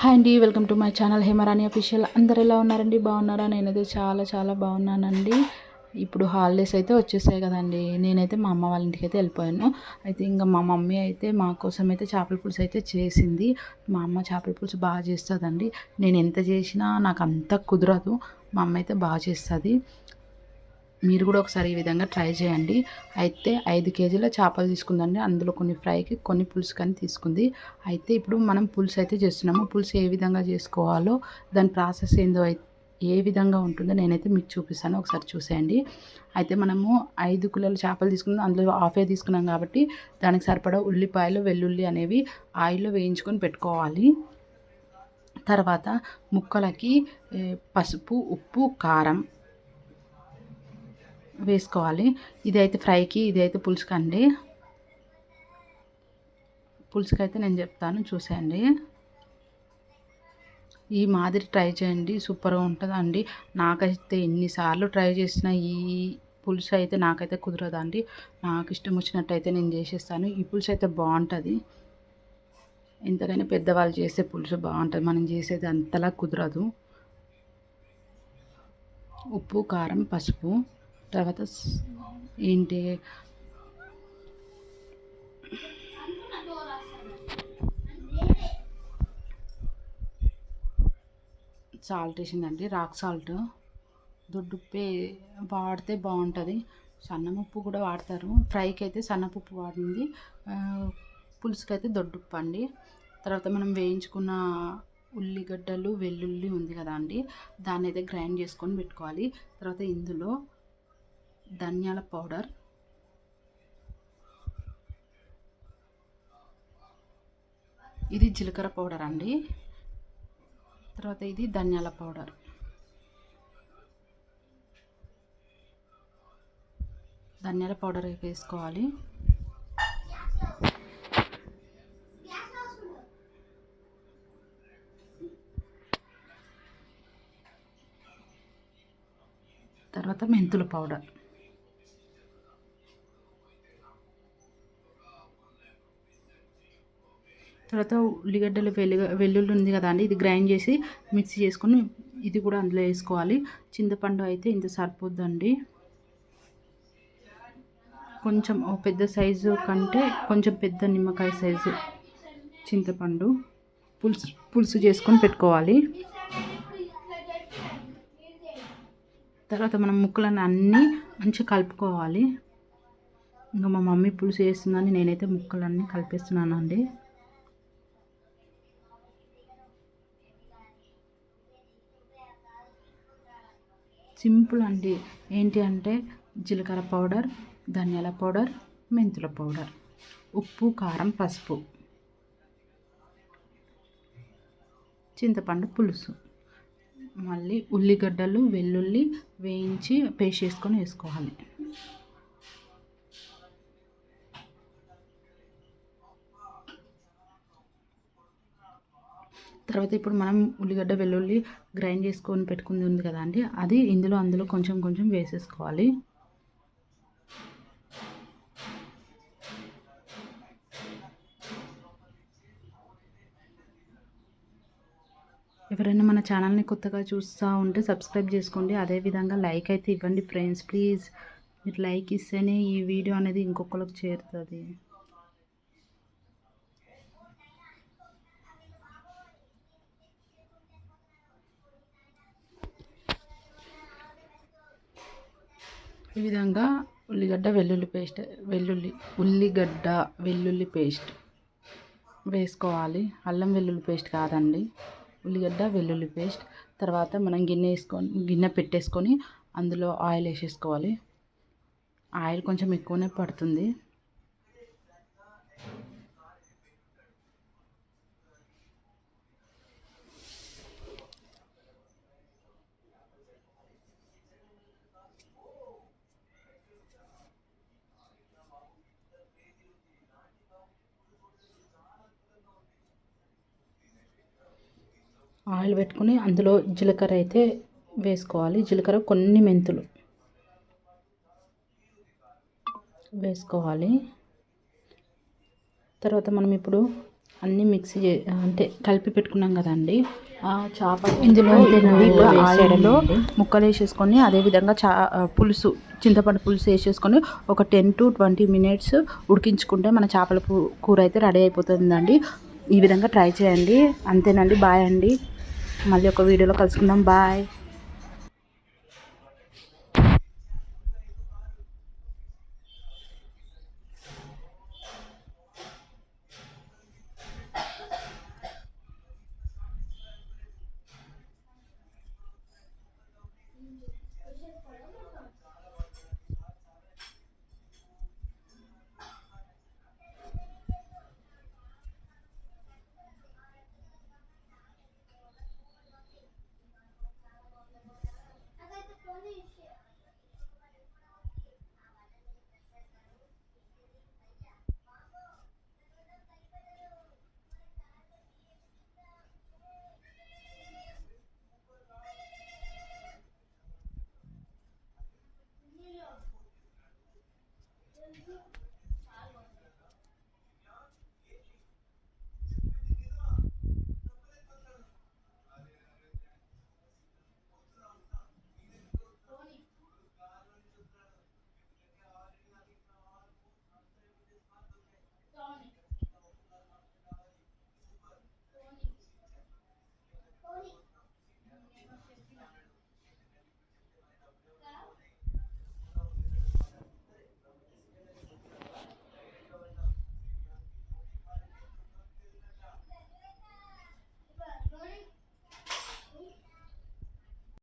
Hi అండి welcome to my channel Hemarani official. అందరు ఎలా ఉన్నారండి? బాగున్నారా? నేనైతే చాలా చాలా బాగున్నానండి. ఇప్పుడు హాలిడేస్ అయితే వచ్చేసాయి కదండి. నేనైతే మా అమ్మ వాళ్ళ ఇంటికి అయితే వెళ్ళిపోయాను. అయితే ఇంకా మా మమ్మీ అయితే మా కోసం అయితే చేపల పులుసు అయితే చేసింది. మా అమ్మ చేపల పులుసు బాగా చేస్తుందండి. నేను ఎంత చేసినా నాకు అంత కుదరదు. మా అమ్మ అయితే బాగా చేస్తుంది. మీరు కూడా ఒకసారి ఈ విధంగా ట్రై చేయండి. అయితే ఐదు కేజీల చేపలు తీసుకుందండి అందులో కొన్ని ఫ్రైకి కొన్ని పులుసు కానీ తీసుకుంది. అయితే ఇప్పుడు మనం పులుసు అయితే చేస్తున్నాము. పులుసు ఏ విధంగా చేసుకోవాలో దాని ప్రాసెస్ ఏందో ఏ విధంగా ఉంటుందో నేనైతే మీకు చూపిస్తాను. ఒకసారి చూసేయండి. అయితే మనము ఐదు కిలోల చేపలు తీసుకున్నాం. అందులో హాఫే తీసుకున్నాం కాబట్టి దానికి సరిపడా ఉల్లిపాయలు వెల్లుల్లి అనేవి ఆయిల్లో వేయించుకొని పెట్టుకోవాలి. తర్వాత ముక్కలకి పసుపు ఉప్పు కారం వేసుకోవాలి. ఇది అయితే ఫ్రైకి ఇది అయితే పులుసుకి అండి నేను చెప్తాను చూసేయండి. ఈ మాదిరి ట్రై చేయండి సూపర్గా ఉంటుందండి. నాకైతే ఎన్నిసార్లు ట్రై చేసిన ఈ పులుసు అయితే నాకైతే కుదరదండి. నాకు ఇష్టం వచ్చినట్టు అయితే నేను చేసేస్తాను. ఈ పులుసు అయితే బాగుంటుంది. ఎంతకైనా పెద్దవాళ్ళు చేసే పులుసు బాగుంటుంది. మనం చేసేది అంతలా కుదరదు. ఉప్పు కారం పసుపు. తర్వాత ఏంటి? సాల్ట్ వేసిందండి రాక్ సాల్ట్. దొడ్డుప్పే వాడితే బాగుంటుంది. సన్నముప్పు కూడా వాడతారు. ఫ్రైకి అయితే సన్నపప్పు వాడింది. పులుసుకి అయితే దొడ్డుప్పు అండి. తర్వాత మనం వేయించుకున్న ఉల్లిగడ్డలు వెల్లుల్లి ఉంది కదా అండి. దాన్ని అయితే గ్రైండ్ చేసుకొని పెట్టుకోవాలి. తర్వాత ఇందులో ధనియాల పౌడర్. ఇది జీలకర్ర పౌడర్ అండి. తర్వాత ఇది ధనియాల పౌడర్. ధనియాల పౌడర్ వేసుకోవాలి. తర్వాత మెంతుల పౌడర్. తర్వాత ఉల్లిగడ్డలు వెల్లు వెల్లుల్లి ఉంది కదా అండి ఇది గ్రైండ్ చేసి మిక్సీ చేసుకొని ఇది కూడా అందులో వేసుకోవాలి. చింతపండు అయితే ఇంత సరిపోద్దండి. కొంచెం ఓ పెద్ద సైజు కంటే కొంచెం పెద్ద నిమ్మకాయ సైజు చింతపండు పులుసు పులుసు చేసుకొని పెట్టుకోవాలి. తర్వాత మనం ముక్కలను అన్నీ మంచిగా కలుపుకోవాలి. ఇంకా మా మమ్మీ పులుసు వేస్తుందని నేనైతే ముక్కలన్నీ కలిపేస్తున్నానండి. సింపుల్ అండి. ఏంటి అంటే జీలకర్ర పౌడర్ ధనియాల పౌడర్ మెంతుల పౌడర్. ఉప్పు కారం పసుపు. చింతపండు పులుసు. మళ్ళీ ఉల్లిగడ్డలు వెల్లుల్లి వేయించి పేస్ట్ చేసుకొని వేసుకోవాలి. తర్వాత ఇప్పుడు మనం ఉల్లిగడ్డ వెల్లుల్లి గ్రైండ్ చేసుకొని పెట్టుకుంది ఉంది కదా అండి. అది ఇందులో అందులో కొంచెం కొంచెం వేసేసుకోవాలి. ఎవరైనా మన ఛానల్ని కొత్తగా చూస్తూ ఉంటే సబ్స్క్రైబ్ చేసుకోండి. అదేవిధంగా లైక్ అయితే ఇవ్వండి ఫ్రెండ్స్. ప్లీజ్ మీరు లైక్ ఇస్తేనే ఈ వీడియో అనేది ఇంకొకరికి చేరుతుంది. ఈ విధంగా ఉల్లిగడ్డ వెల్లుల్లి పేస్ట్ వెల్లుల్లి ఉల్లిగడ్డ వెల్లుల్లి పేస్ట్ వేసుకోవాలి. అల్లం వెల్లుల్లి పేస్ట్ కాదండి. ఉల్లిగడ్డ వెల్లుల్లి పేస్ట్. తర్వాత మనం గిన్నె వేసుకొని గిన్నె పెట్టేసుకొని అందులో ఆయిల్ వేసేసుకోవాలి. ఆయిల్ కొంచెం ఎక్కువనే పడుతుంది. ఆయిల్ పెట్టుకుని అందులో జీలకర్ర అయితే వేసుకోవాలి. జీలకర్ర కొన్ని మెంతులు వేసుకోవాలి. తర్వాత మనం ఇప్పుడు అన్నీ మిక్సీ చే అంటే కలిపి పెట్టుకున్నాం కదండి. ఆ చేప ఇందులో ఆయిల్లో. ముక్కలు వేసేసుకొని అదేవిధంగా చా పులుసు చింతపండు పులుసు వేసేసుకొని ఒక టెన్ టు ట్వంటీ మినిట్స్ ఉడికించుకుంటే మన చేపల కూర అయితే రెడీ అయిపోతుందండి. ఈ విధంగా ట్రై చేయండి. అంతేనండి. బాయ్ అండి. మళ్ళీ ఒక వీడియోలో కలుసుకుందాం. బాయ్.